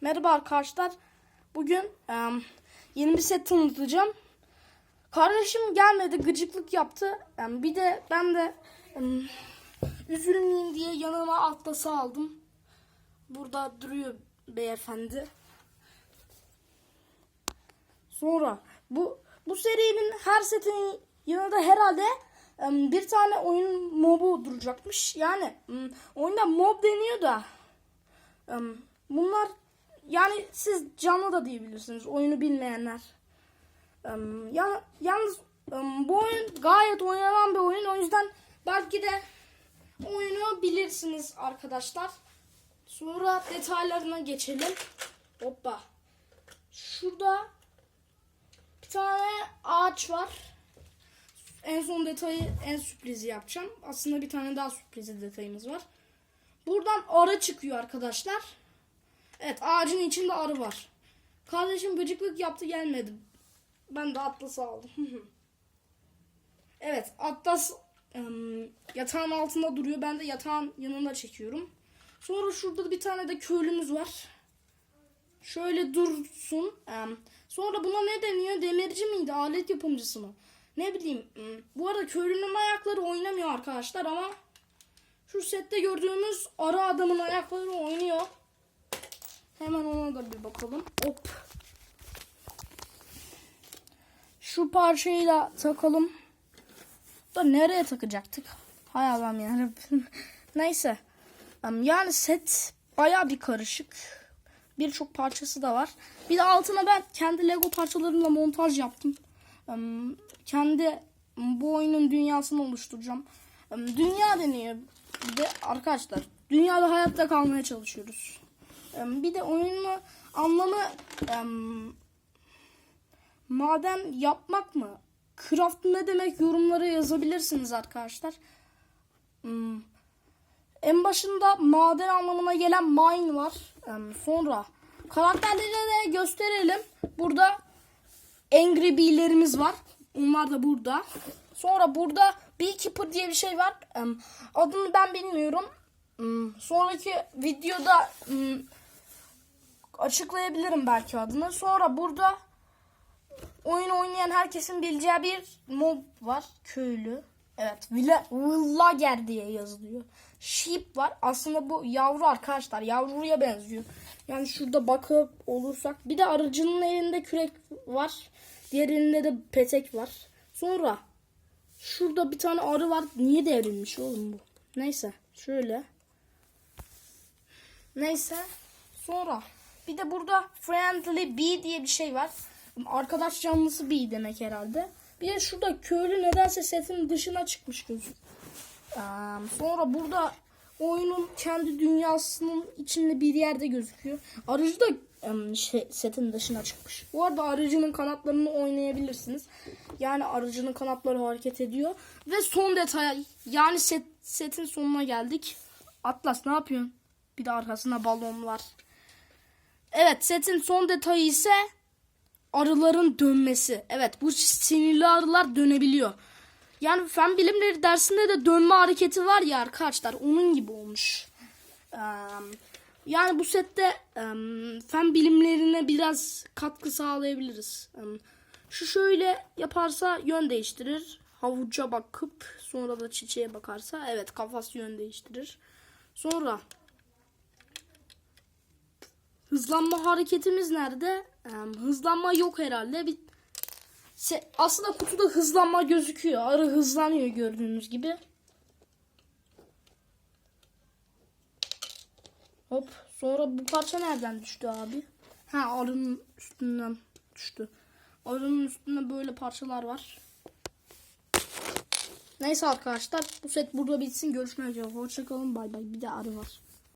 Merhaba arkadaşlar. Bugün em, yeni bir set tanıtacağım. Kardeşim gelmedi, gıcıklık yaptı. Em, bir de ben de em, üzülmeyeyim diye yanıma atlası aldım. Burada duruyor beyefendi. Sonra bu bu serinin her setin yanında herhalde em, bir tane oyun mobu duracakmış. Yani em, oyunda mob deniyor da em, bunlar yani siz canlı da diyebilirsiniz oyunu bilmeyenler. Em, ya, yalnız em, bu oyun gayet oynanan bir oyun. O yüzden belki de oyunu bilirsiniz arkadaşlar. Sonra detaylarına geçelim. Hoppa. Şurada bir tane ağaç var. En son detayı, en sürprizi yapacağım. Aslında bir tane daha sürprizi detayımız var. Buradan arı çıkıyor arkadaşlar. Evet ağacın içinde arı var. Kardeşim gıcıklık yaptı gelmedi. Ben de Atlas'ı aldım. evet Atlas em, yatağın altında duruyor. Ben de yatağın yanında çekiyorum. Sonra şurada bir tane de köylümüz var. Şöyle dursun. Em, sonra buna ne deniyor? Demirci miydi? Alet yapımcısı mı? Ne bileyim. em, Bu arada köylünün ayakları oynamıyor arkadaşlar ama şu sette gördüğümüz arı adamın ayakları oynuyor. Hemen ona da bir bakalım. Hop. Şu parçayı da takalım. Da nereye takacaktık? Hay Allah'ım yarabbim. Neyse. Yani set baya bir karışık. Birçok parçası da var. Bir de altına ben kendi Lego parçalarımla montaj yaptım. Kendi bu oyunun dünyasını oluşturacağım. Dünya deniyor. Bir de arkadaşlar dünyada hayatta kalmaya çalışıyoruz. Bir de oyunun anlamı em, maden yapmak mı? Craft ne demek yorumlara yazabilirsiniz arkadaşlar. En başında maden anlamına gelen mine var. Sonra karakterleri de gösterelim. Burada Angry Bee'lerimiz var. Onlar da burada. Sonra burada Beekeeper diye bir şey var. Adını ben bilmiyorum. Sonraki videoda açıklayabilirim belki adını. Sonra burada oyun oynayan herkesin bileceği bir mob var. Köylü. Evet. Villa, Villager diye yazılıyor. Sheep var. Aslında bu yavru arkadaşlar. Yavruya benziyor. Yani şurada bakıp olursak. Bir de arıcının elinde kürek var. Diğer elinde de petek var. Sonra şurada bir tane arı var. Niye devrilmiş oğlum bu? Neyse. Şöyle. Neyse. Sonra bir de burada friendly bee diye bir şey var. Arkadaş canlısı bee demek herhalde. Bir de şurada köylü nedense setin dışına çıkmış gözü. Sonra burada oyunun kendi dünyasının içinde bir yerde gözüküyor. Arıcı da şey, setin dışına çıkmış. Bu arada arıcının kanatlarını oynayabilirsiniz. Yani arıcının kanatları hareket ediyor. Ve son detay yani set, setin sonuna geldik. Atlas ne yapıyorsun? Bir de arkasında balon var. Evet setin son detayı ise arıların dönmesi. Evet bu sinirli arılar dönebiliyor. Yani fen bilimleri dersinde de dönme hareketi var ya arkadaşlar onun gibi olmuş. Yani bu sette fen bilimlerine biraz katkı sağlayabiliriz. Şu şöyle yaparsa yön değiştirir. Havuca bakıp sonra da çiçeğe bakarsa evet kafası yön değiştirir. Sonra Hızlanma hareketimiz nerede? Hızlanma yok herhalde. Bir Se- aslında kutuda hızlanma gözüküyor. Arı hızlanıyor gördüğünüz gibi. Hop. Sonra bu parça nereden düştü abi? Ha arının üstünden düştü. Arının üstünde böyle parçalar var. Neyse arkadaşlar bu set burada bitsin. Görüşmek üzere. Hoşçakalın. Bay bay. Bir de arı var.